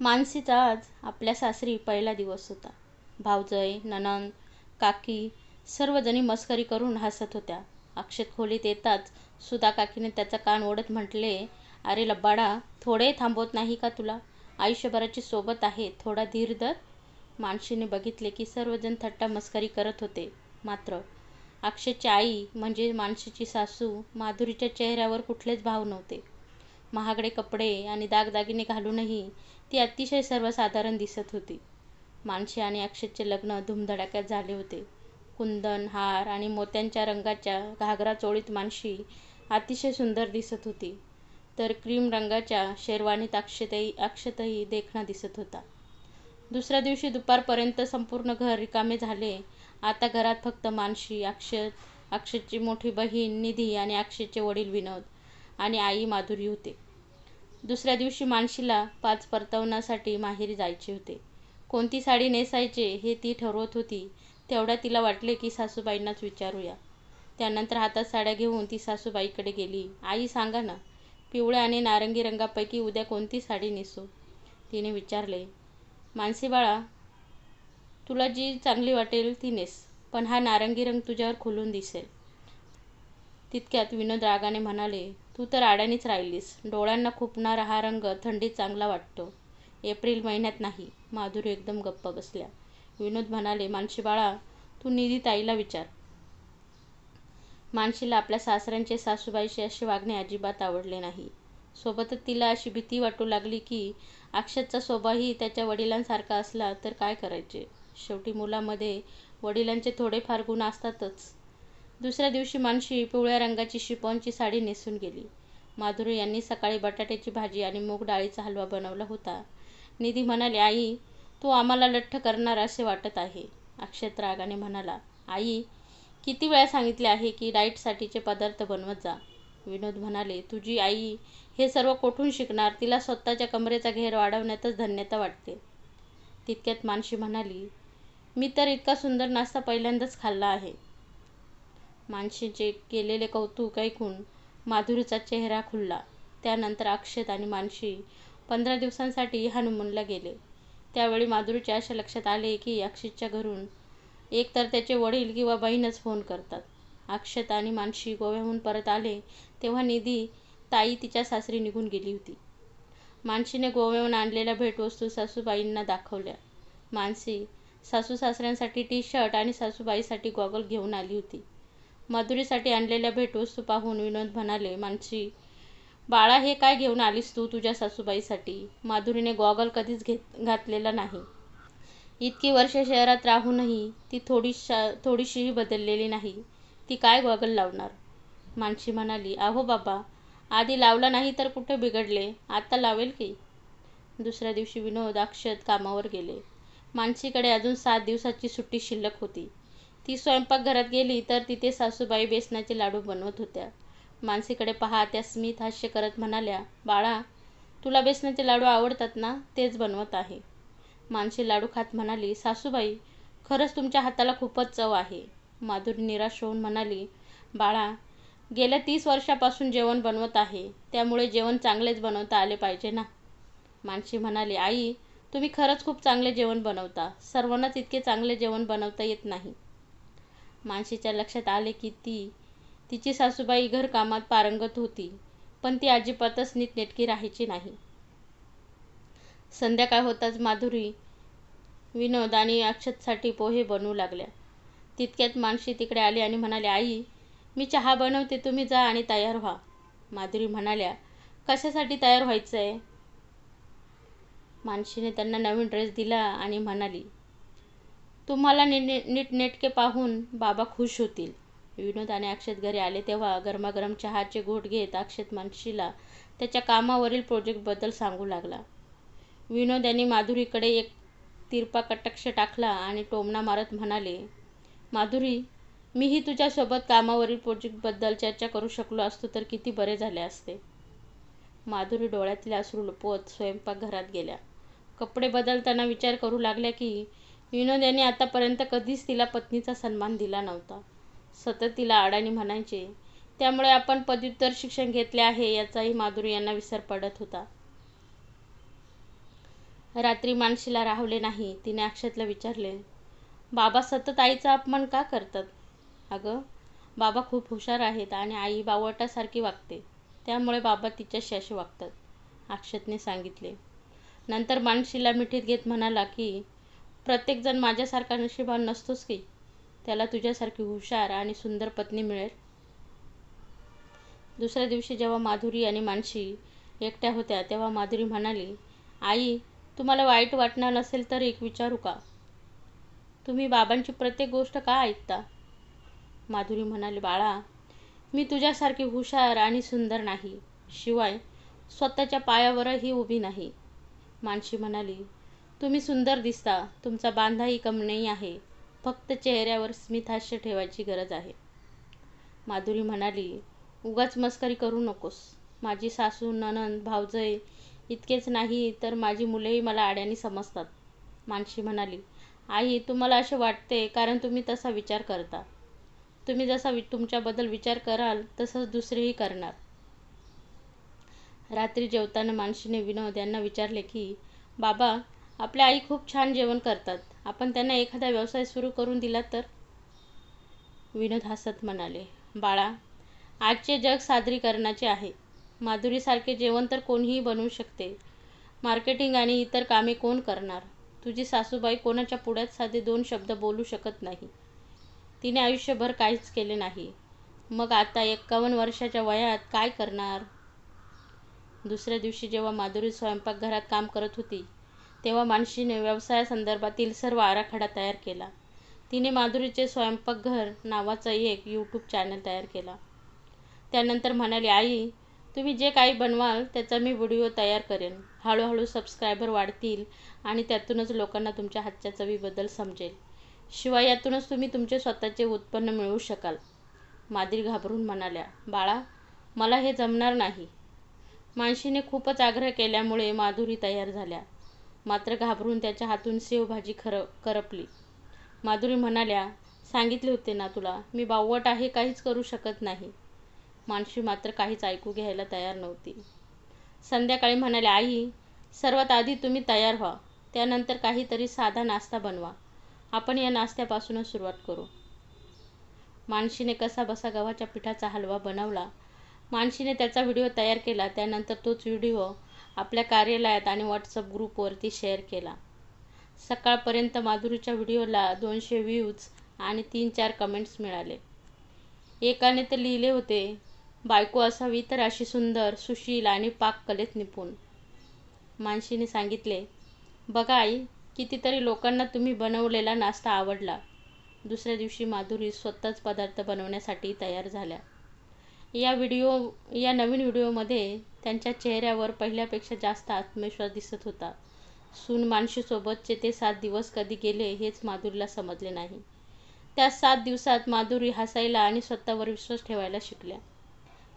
मानसीचा आज आपल्या सासरी पहिला दिवस होता. भावजय, ननंद काकी सर्वजणी मस्करी करून हसत होत्या. अक्षत खोलीत येताच सुधा काकीने त्याचा कान ओढत म्हटले, "अरे लब्बाडा थोडेही थांबवत नाही का तुला? आयुष्यभराची सोबत आहे, थोडा धीर दर मानशीने बघितले की सर्वजण थट्टा-मस्करी करत होते, मात्र अक्षयची आई म्हणजे मानशीची सासू माधुरीच्या चेहऱ्यावर कुठलेच भाव नव्हते. महागडे कपडे आणि दागदागिने घालूनही ती अतिशय सर्वसाधारण दिसत होती. मानसी आणि अक्षतचे लग्न धुमधडाक्यात झाले होते. कुंदन, हार आणि मोत्यांच्या रंगाच्या घागरा-चोळीत मानशी अतिशय सुंदर दिसत होती, तर क्रीम रंगाच्या शेरवानीत अक्षतही अक्षतही देखणा दिसत होता. दुसऱ्या दिवशी दुपारपर्यंत संपूर्ण घर रिकामे झाले. आता घरात फक्त मानशी अक्षत, अक्षतची मोठी बहीण निधी आणि अक्षतचे वडील विनोद आणि आई माधुरी होते. दुसऱ्या दिवशी मानशीला पाच-परतवण्यासाठी माहेरी जायचे होते. कोणती साडी नेसायचे हे ती ठरवत होती, तेवढ्या तिला वाटले की सासूबाईंनाच विचारूया. त्यानंतर हातात साड्या घेऊन ती सासूबाईकडे गेली. "आई सांगा ना, पिवळ्या आणि नारंगी रंगापैकी उद्या कोणती साडी नेसू? " तिने विचारले. "मानसीबाळा, तुला जी चांगली वाटेल ती नेस, पण हा नारंगी रंग तुझ्यावर खुलून दिसेल. " तितक्यात विनोद रागाने म्हणाले, "तू तर अडाणीच राहिलीस. डोळ्यांना खुपणारा हा रंग थंडीत चांगला वाटतो, एप्रिल महिन्यात नाही. " माधुरी एकदम गप्प बसल्या. विनोद म्हणाले, "मानसीबाळा, तू निधीताईला विचार. मानसीला आपल्या सासऱ्यांचे सासूबाईंशी असे वागणे अजिबात आवडले नाही. सोबतच तिला अशी भीती वाटू लागली की अक्षतचा स्वभावही त्याच्या वडिलांसारखा असला तर काय करायचे? शेवटी मुलामध्ये वडिलांचे थोडेफार गुण असतातच. " दुसऱ्या दिवशी मानशी पिवळ्या रंगाची शिफॉनची साडी नेसून गेली. माधुरी यांनी सकाळी बटाट्याची भाजी आणि मूग डाळीचा हलवा बनवला होता. निधी म्हणाली, "आई, तू आम्हाला लठ्ठ करणार असे वाटत आहे. " अक्षत रागाने म्हणाला, "आई, किती वेळा सांगितले आहे की डाईटसाठीचे पदार्थ बनवत जा. " विनोद म्हणाले, "तुझी आई हे सर्व कोठून शिकणार? तिला स्वतःच्या कमरेचा घेर वाढवण्यातच धन्यता वाटते. " तितक्यात मानशी म्हणाली, "मी तर इतका सुंदर नाश्ता पहिल्यांदाच खाल्ला आहे. " मानशीचे केलेले कौतुक ऐकून माधुरीचा चेहरा खुलला. त्यानंतर अक्षत आणि मानशी पंधरा दिवसांसाठी हनीमूनला गेले. त्यावेळी माधुरीच्या अशा लक्षात आले की अक्षतच्या घरून एक तर त्याचे वडील किंवा बहीणच फोन करतात. अक्षत आणि मानशी गोव्याहून परत आले तेव्हा निधी ताई तिच्या सासरी निघून गेली होती. मानशीने गोव्याहून आणलेल्या भेटवस्तू सासूबाईंना दाखवल्या. मानसी सासू-सासऱ्यांसाठी टी-शर्ट आणि सासूबाईंसाठी गॉगल घेऊन आली होती. माधुरीसाठी आणलेल्या भेटवस्तू पाहून विनोद म्हणाले, "मानसी बाळा, हे काय घेऊन आलीस तू तुझ्या सासूबाईसाठी " माधुरीने गॉगल कधीच घेत घातलेला नाही. इतकी वर्षे शहरात राहूनही ती थोडीशा थोडीशीही बदललेली नाही. ती काय गॉगल लावणार? मानशी म्हणाली, "अहो बाबा, आधी लावला नाही तर कुठे बिघडले, आता लावेल की. " दुसऱ्या दिवशी विनोद, अक्षत कामावर गेले. मानसीकडे अजून सात दिवसाची सुट्टी शिल्लक होती. ती स्वयंपाकघरात गेली तर तिथे सासूबाई बेसनाचे लाडू बनवत होत्या. मानसीकडे पाहा त्या स्मित हास्य करत म्हणाल्या, "बाळा, तुला बेसनाचे लाडू आवडतात ना, तेच बनवत आहे. " मानसी लाडू खात म्हणाली, "सासूबाई, खरंच तुमच्या हाताला खूपच चव आहे. " माधुरी निराश होऊन म्हणाली, "बाळा, गेल्या तीस वर्षापासून जेवण बनवत आहे, त्यामुळे जेवण चांगलेच बनवता आले पाहिजे ना? " मानसी म्हणाली, "आई, तुम्ही खरंच खूप चांगले जेवण बनवता. सर्वांनाच इतके चांगले जेवण बनवता येत नाही. " मानशीच्या लक्षात आले की ती तिची सासूबाई घरकामात पारंगत होती, पण ती अजिबातच नीटनेटकी राहायची नाही. संध्याकाळ होताच माधुरी विनोद आणि अक्षतसाठी पोहे बनवू लागल्या. तितक्यात मानशी तिकडे आली आणि म्हणाली, "आई, मी चहा बनवते, तुम्ही जा आणि तयार व्हा. " माधुरी म्हणाल्या, "कशासाठी तयार व्हायचं आहे मानशीने त्यांना नवीन ड्रेस दिला आणि म्हणाली, "तुम्हाला नीटनेटके पाहून बाबा खुश होतील. " विनोद आणि अक्षत घरी आले तेव्हा गरमागरम चहाचे घोट घेत अक्षत मानशीला त्याच्या कामावरील प्रोजेक्टबद्दल सांगू लागला. विनोद यांनी माधुरीकडे एक तिरपा कटाक्ष टाकला आणि टोमणा मारत म्हणाले, "माधुरी, मीही तुझ्यासोबत कामावरील प्रोजेक्टबद्दल चर्चा करू शकलो असतो तर किती बरे झाले असते. " माधुरी डोळ्यातील अश्रू लपवत स्वयंपाकघरात गेल्या. कपडे बदलताना विचार करू लागल्या की विनोद यांनी आतापर्यंत कधीच तिला पत्नीचा सन्मान दिला नव्हता. सतत तिला अडाणी म्हणायचे. त्यामुळे आपण पदव्युत्तर शिक्षण घेतले आहे याचाही माधुरी यांना विसर पडत होता. रात्री मानशीला राहवले नाही तिने अक्षतला विचारले बाबा सतत आईचा अपमान का करतात अगं बाबा खूप हुशार आहेत आणि आई बावटासारखी वागते त्यामुळे बाबा तिच्याशी असे वागतात अक्षतने सांगितले नंतर मानशीला मिठीत घेत म्हणाला की प्रत्येकजण माझ्यासारखा नशिबान नसतोच की. त्याला तुझ्यासारखी हुशार आणि सुंदर पत्नी मिळेल. दुसऱ्या दिवशी जेव्हा माधुरी आणि मानशी एकट्या होत्या तेव्हा माधुरी म्हणाली आई तुम्हाला वाईट वाटणार नसेल तर एक विचारू का? तुम्ही बाबांची प्रत्येक गोष्ट का ऐकता? माधुरी म्हणाली बाळा मी तुझ्यासारखी हुशार आणि सुंदर नाही. शिवाय स्वतःच्या पायावरही उभी नाही. मानशी म्हणाली तुम्ही सुंदर दिसता. तुमचा बांधाही कम नाही आहे. फक्त चेहऱ्यावर स्मितहास्य ठेवायची गरज आहे. माधुरी म्हणाली उगाच मस्करी करू नकोस. माझी सासू ननंद भावजय इतकेच नाही तर माझी मुलेही मला आड्याने समजतात. मानशी म्हणाली आई तुम्हाला असे वाटते कारण तुम्ही तसा विचार करता. तुम्ही जसा वि तुमच्याबद्दल विचार कराल तसंच दुसरेही करणार. रात्री जेवताना मानशीने विनोद यांना विचारले की बाबा आपल्या आई खूप छान जेवण करतात. आपण त्यांना एखादा व्यवसाय सुरू करून दिला तर? विनोद हसत म्हणाले बाळा आजचे जग सादरीकरणाचे आहे. माधुरीसारखे जेवण तर कोणीही बनवू शकते. मार्केटिंग आणि इतर कामे कोण करणार? तुझी सासूबाई कोणाच्या पुढ्यात साधे दोन शब्द बोलू शकत नाही. तिने आयुष्यभर काहीच केले नाही. मग आता एक्कावन्न वर्षाच्या वयात काय करणार? दुसऱ्या दिवशी जेव्हा माधुरी स्वयंपाकघरात काम करत होती तेव्हा मानशीने व्यवसायासंदर्भातील सर्व आराखडा तयार केला. तिने माधुरीचे स्वयंपाकघर नावाचा एक यूट्यूब चॅनल तयार केला. त्यानंतर म्हणाली आई तुम्ही जे काही बनवाल त्याचा मी व्हिडिओ तयार करेन. हळूहळू सबस्क्रायबर वाढतील आणि त्यातूनच लोकांना तुमच्या हातच्या चवीबद्दल समजेल. शिवाय यातूनच तुम्ही तुमचे स्वतःचे उत्पन्न मिळवू शकाल. माधुरी घाबरून म्हणाल्या बाळा मला हे जमणार नाही. मानशीने खूपच आग्रह केल्यामुळे माधुरी तयार झाल्या. मात्र घाबरून त्याच्या हातून शेवभाजी खर करपली. माधुरी म्हणाल्या सांगितले होते ना तुला मी बावट आहे काहीच करू शकत नाही. मानशी मात्र काहीच ऐकू घ्यायला तयार नव्हती. संध्याकाळी म्हणाले आई सर्वात आधी तुम्ही तयार व्हा त्यानंतर काहीतरी साधा नाश्ता बनवा. आपण या नाश्त्यापासूनच सुरुवात करू. मानशीने कसा बसा गव्हाच्या पिठाचा हलवा बनवला मानशीने त्याचा व्हिडिओ तयार केला त्यानंतर तोच व्हिडिओ आपल्या कार्यालयात आणि व्हॉट्सअप ग्रुपवरती शेअर केला. सकाळपर्यंत माधुरीच्या व्हिडिओला दोनशे व्ह्यूज आणि तीन चार कमेंट्स मिळाले. एकाने तर लिहिले होते बायको असावी तर अशी सुंदर सुशील आणि पाककलेत निपुण. मानशीने सांगितले बघा आई कितीतरी लोकांना तुम्ही बनवलेला नाश्ता आवडला. दुसऱ्या दिवशी माधुरी स्वतःच पदार्थ बनवण्यासाठी तयार झाल्या. या व्हिडिओ या नवीन व्हिडिओमध्ये त्यांच्या चेहऱ्यावर पहिल्यापेक्षा जास्त आत्मविश्वास दिसत होता. सून मानशीसोबतचे ते सात दिवस कधी गेले हेच माधुरीला समजले नाही. त्या सात दिवसात माधुरी हसायला आणि स्वतःवर विश्वास ठेवायला शिकल्या.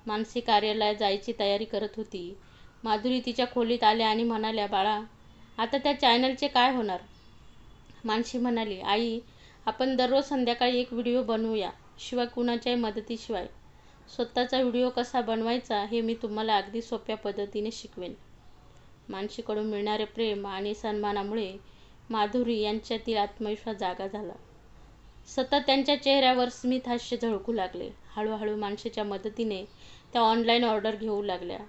मानसी कार्यालयात जायची तयारी करत होती. माधुरी तिच्या खोलीत आल्या आणि म्हणाल्या बाळा आता त्या चॅनलचे काय होणार? मानसी म्हणाली आई आपण दररोज संध्याकाळी एक व्हिडिओ बनवूया शिवाय कुणाच्याही मदतीशिवाय. स्वतःचा व्हिडिओ कसा बनवायचा हे मी तुम्हाला अगदी सोप्या पद्धतीने शिकवेन. मानशीकडून मिळणारे प्रेम आणि सन्मानामुळे माधुरी यांच्यातील आत्मविश्वास जागा झाला. सतत त्यांच्या चेहऱ्यावर स्मित हास्य झळकू लागले. हळूहळू माणसेच्या मदतीने त्या ऑनलाईन ऑर्डर घेऊ लागल्या.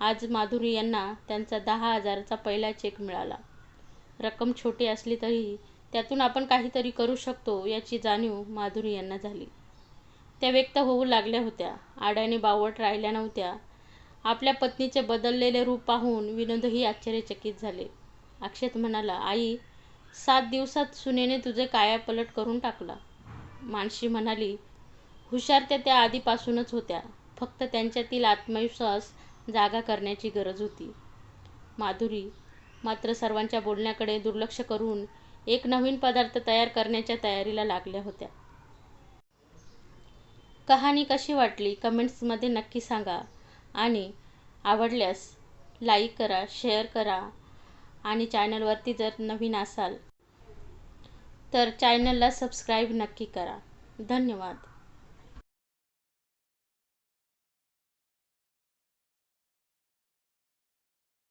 आज माधुरी यांना त्यांचा दहा हजाराचा पहिला चेक मिळाला. रक्कम छोटी असली तरी त्यातून आपण काहीतरी करू शकतो याची जाणीव माधुरी यांना झाली. त्या व्यक्त होऊ लागल्या होत्या. आड्याने बावट राहिल्या नव्हत्या. आपल्या पत्नीचे बदललेले रूप पाहून विनोदही आश्चर्यचकित झाले. अक्षत म्हणाला आई सात दिवसात सुनेने तुझे कायापलट करून टाकला. मानशी म्हणाली हुशार त्या त्या आधीपासूनच होत्या. फक्त त्यांच्यातील आत्मविश्वास जागा करण्याची गरज होती. माधुरी मात्र सर्वांच्या बोलण्याकडे दुर्लक्ष करून एक नवीन पदार्थ तयार करण्याच्या तयारीला लागल्या होत्या. कहाणी कशी वाटली कमेंट्समध्ये नक्की सांगा. आणि आवडल्यास लाईक करा शेअर करा आणि चॅनलवरती जर नवीन असाल तर चॅनलला सबस्क्राईब नक्की करा. धन्यवाद.